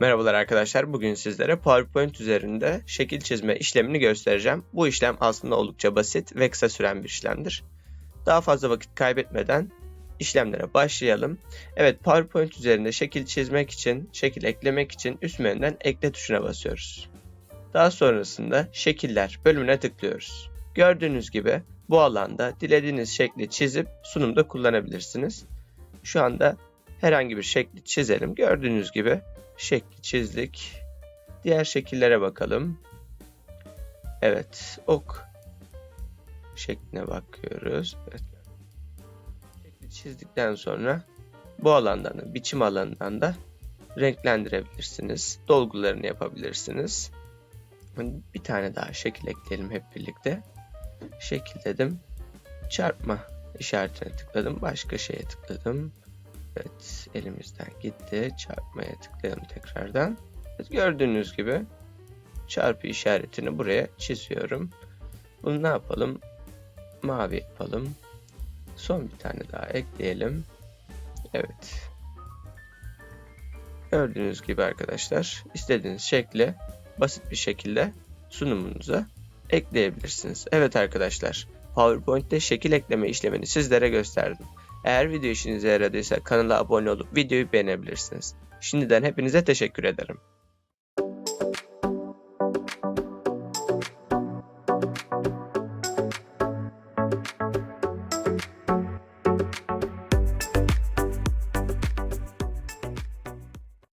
Merhabalar arkadaşlar. Bugün sizlere PowerPoint üzerinde şekil çizme işlemini göstereceğim. Bu işlem aslında oldukça basit ve kısa süren bir işlemdir. Daha fazla vakit kaybetmeden işlemlere başlayalım. Evet PowerPoint üzerinde şekil çizmek için, şekil eklemek için üst menüden ekle tuşuna basıyoruz. Daha sonrasında şekiller bölümüne tıklıyoruz. Gördüğünüz gibi bu alanda dilediğiniz şekli çizip sunumda kullanabilirsiniz. Şu anda herhangi bir şekli çizelim. Gördüğünüz gibi şekli çizdik. Diğer şekillere bakalım. Evet, ok şekline bakıyoruz. Evet. Şekli çizdikten sonra bu alandan da, biçim alanından da renklendirebilirsiniz. Dolgularını yapabilirsiniz. Bir tane daha şekil ekleyelim hep birlikte. Şekil dedim. Çarpma işaretine tıkladım. Başka şeye tıkladım. Evet elimizden gitti. Çarpmaya tıklayalım tekrardan. Evet, gördüğünüz gibi çarpı işaretini buraya çiziyorum. Bunu ne yapalım? Mavi yapalım. Son bir tane daha ekleyelim. Evet. Gördüğünüz gibi arkadaşlar istediğiniz şekli basit bir şekilde sunumunuza ekleyebilirsiniz. Evet arkadaşlar PowerPoint'te şekil ekleme işlemini sizlere gösterdim. Eğer video işinize yaradıysa kanala abone olup videoyu beğenebilirsiniz. Şimdiden hepinize teşekkür ederim.